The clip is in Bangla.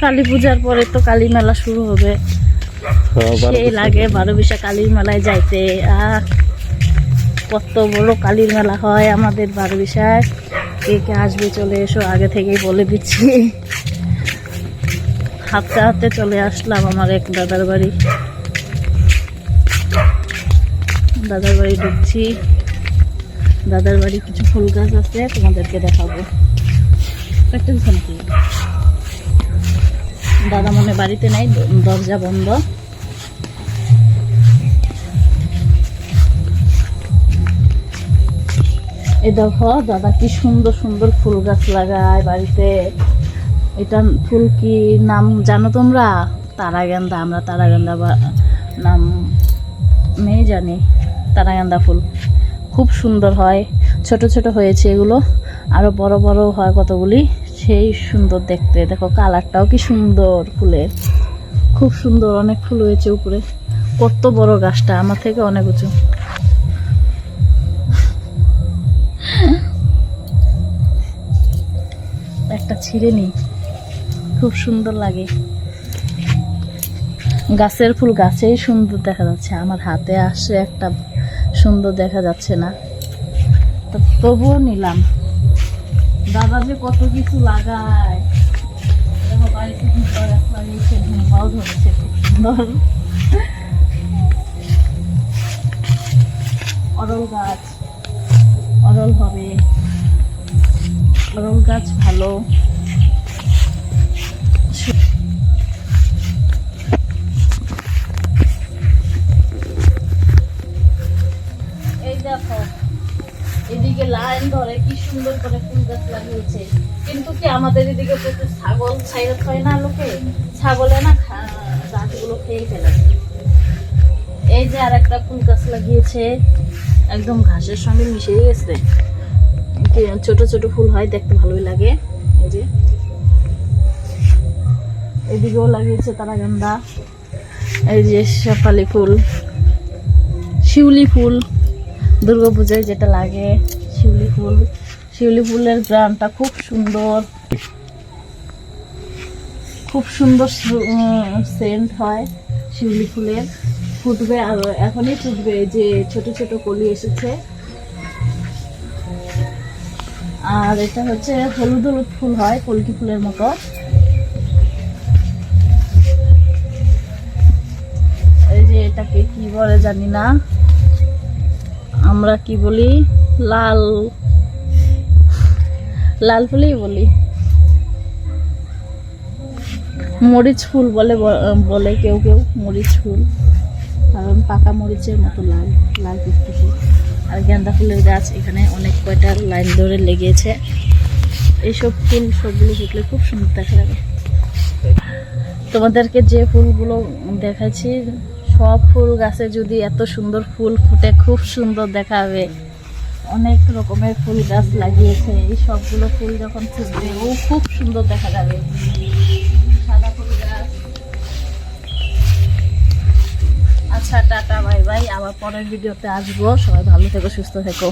কালী পূজার পরে তো কালী মেলা শুরু হবে। সেই লাগে বারো বিশা কালীর মেলায় যাইতে। আহ কত বড় কালীর মেলা হয় আমাদের বারো বিশায় কে কে আসবে চলে এসো আগে থেকেই বলে দিচ্ছি। হাঁটতে হাঁটতে চলে আসলাম আমার এক দাদার বাড়ি। দাদার বাড়ি ঢুকছি। দাদার বাড়ি কিছু ফুল গাছ আছে তোমাদেরকে দেখাবো। একটা দাদা মনে বাড়িতে নাই, দরজা বন্ধ। এই দেখো, দাদা কি সুন্দর সুন্দর ফুল গাছ লাগায় বাড়িতে। এটা ফুল কি নাম জানো তোমরা? তারাগেন্দা, আমরা তারাগেন্দা বা নাম নেই জানি, তারাগেন্দা ফুল। খুব সুন্দর হয়, ছোট ছোট হয়েছে এগুলো, আরও বড় বড় হয় কতগুলি সেই সুন্দর দেখতে। দেখো কালারটাও কি সুন্দর ফুলের। খুব সুন্দর, অনেক ফুল হয়েছে উপরে। কত বড় গাছটা, আমার থেকে অনেক উঁচু। একটা ছিঁড়ে নিই খুব সুন্দর লাগে। গাছের ফুল গাছেই সুন্দর দেখা যাচ্ছে। আমার হাতে আসে একটা সুন্দর দেখা যাচ্ছে না। তো তবুও নিলাম। দাদা যে কত কিছু লাগায়। দেখো বাড়িতে কি গাছ ধরেছে। খুব সুন্দর অরল গাছ। অরল হবে। অরল গাছ ভালো। এই দেখো। লাইন ধরে কি সুন্দর করে ফুল গাছ লাগিয়েছে। কিন্তু কি আমাদের এদিকে প্রচুর ছাগল ছাইরত হয় না লোকে? ছাগলে না গাছগুলো খেয়ে ফেলে। এই যে আর একটা ফুল গাছ লাগিয়েছে, একদম ঘাসের সঙ্গে মিশে গেছে। ছোট ছোট ফুল হয়, দেখতে ভালোই লাগে। এই যে। এদিকেও লাগিয়েছে তারা গান্দা। এই যে শেফালি ফুল, শিউলি ফুল দুর্গা পূজায় যেটা লাগে। শিউলি ফুল। শিউলি ফুলের গ্রামটা খুব সুন্দর। খুব সুন্দর সেন্ট হয় শিউলি ফুলের। ফুটবে আর এখনই ফুটবে যে ছোট ছোট কলি এসেছে। আর এটা হচ্ছে হলুদ হলুদ ফুল হয়, কলকি ফুলের মতো। এই যে এটাকে কি বলে জানি না। আমরা কি বলি? লাল। লাল ফুলই বলি। মরিচ ফুল বলে বলে কেউ কেউ, মরিচ ফুল। কারণ পাকা মরিচের মতো লাল লাল টুকটুকি আর গেন্দা ফুলের গাছ এখানে অনেক কয়টা লাইন ধরে লেগেছে। এইসব ফুল সবগুলো ফুটলে খুব সুন্দর দেখা যাবে। তোমাদেরকে যে ফুলগুলো দেখাচ্ছি সব ফুল গাছে যদি এত সুন্দর ফুল ফুটে, খুব সুন্দর দেখাবে। অনেক রকমের ফুল গাছ লাগিয়েছে। এই সবগুলো ফুল যখন ফুটবে, ও খুব সুন্দর দেখা যাবে। সাদা ফুল গাছ। আচ্ছা টাটা, বাই বাই। আবার পরের ভিডিওতে আসব। সবাই ভালো থেকো, সুস্থ থেকো।